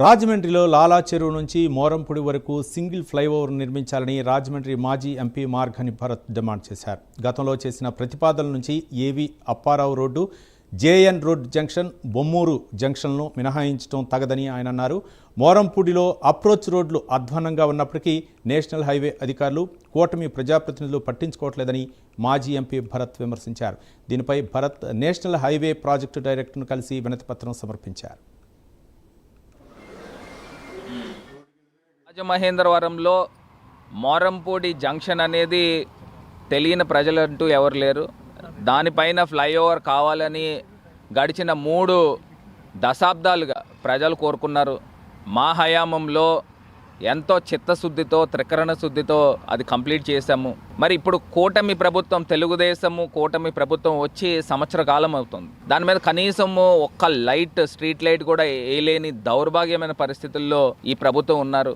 రాజమండ్రిలో లాలా చెరువు నుంచి మోరంపూడి వరకు సింగిల్ ఫ్లైఓవర్ నిర్మించాలని రాజమండ్రి మాజీ ఎంపీ మార్గని భరత్ డిమాండ్ చేశారు. గతంలో చేసిన ప్రతిపాదనల నుంచి ఏవి Apparao road J N road junction Bommuru జంక్షన్లను మినహాయించడం తగదని ఆయన అన్నారు. మోరంపూడిలో అప్రోచ్ రోడ్లు అధ్వానంగా ఉన్నప్పటికీ నేషనల్ హైవే అధికారులు కూటమి ప్రజాప్రతినిధులు పట్టించుకోవట్లేదని మాజీ ఎంపీ భరత్ విమర్శించారు. దీనిపై భరత్ నేషనల్ హైవే ప్రాజెక్టు డైరెక్టర్ను కలిసి వినతిపత్రం సమర్పించారు. రాజమహేంద్రవరంలో మోరంపూడి జంక్షన్ అనేది తెలియని ప్రజలంటూ ఎవరు లేరు. దానిపైన ఫ్లైఓవర్ కావాలని గడిచిన మూడు దశాబ్దాలుగా ప్రజలు కోరుకున్నారు. మా హయామంలో ఎంతో చిత్తశుద్ధితో త్రికరణ శుద్ధితో అది కంప్లీట్ చేశాము. మరి ఇప్పుడు కూటమి ప్రభుత్వం తెలుగుదేశము కూటమి ప్రభుత్వం వచ్చి సంవత్సర కాలం అవుతుంది. దాని మీద కనీసము ఒక్క లైట్ స్ట్రీట్ లైట్ కూడా వేయలేని దౌర్భాగ్యమైన పరిస్థితుల్లో ఈ ప్రభుత్వం ఉన్నారు.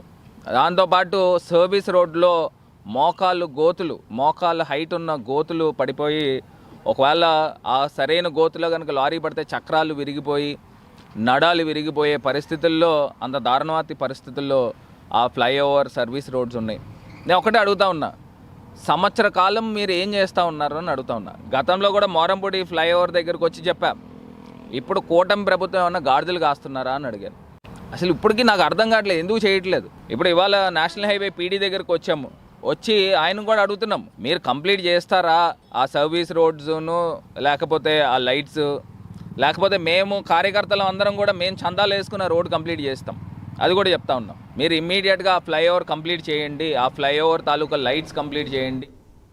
దాంతోపాటు సర్వీస్ రోడ్లో మోకాళ్ళు గోతులు మోకాలు హైట్ ఉన్న గోతులు పడిపోయి ఒకవేళ ఆ సరైన గోతులో కనుక లారీ పడితే చక్రాలు విరిగిపోయి నడాలు విరిగిపోయే పరిస్థితుల్లో అంత దారుణవాతి పరిస్థితుల్లో ఆ ఫ్లైఓవర్ సర్వీస్ రోడ్స్ ఉన్నాయి. నేను ఒకటే అడుగుతా ఉన్నా. సంవత్సర కాలం మీరు ఏం చేస్తూ ఉన్నారు అని అడుగుతా ఉన్నా. గతంలో కూడా మోరంపూడి ఫ్లైఓవర్ దగ్గరకు వచ్చి చెప్పా. ఇప్పుడు కూటమి ప్రభుత్వం ఏమన్నా గాడిదలు కాస్తున్నారా అని అడిగాను. అసలు ఇప్పటికీ నాకు అర్థం కావట్లేదు ఎందుకు చేయట్లేదు? ఇప్పుడు ఇవాళ నేషనల్ హైవే పీడీ దగ్గరకు వచ్చాము. వచ్చి ఆయన కూడా అడుగుతున్నాం మీరు కంప్లీట్ చేస్తారా ఆ సర్వీస్ రోడ్స్ను లేకపోతే ఆ లైట్స్? లేకపోతే మేము కార్యకర్తలు అందరం కూడా మేము చందాలు వేసుకున్న రోడ్ కంప్లీట్ చేస్తాం. అది కూడా చెప్తా ఉన్నాం. మీరు ఇమ్మీడియట్గా ఆ ఫ్లైఓవర్ కంప్లీట్ చేయండి ఆ ఫ్లైఓవర్ తాలూకా లైట్స్ కంప్లీట్ చేయండి.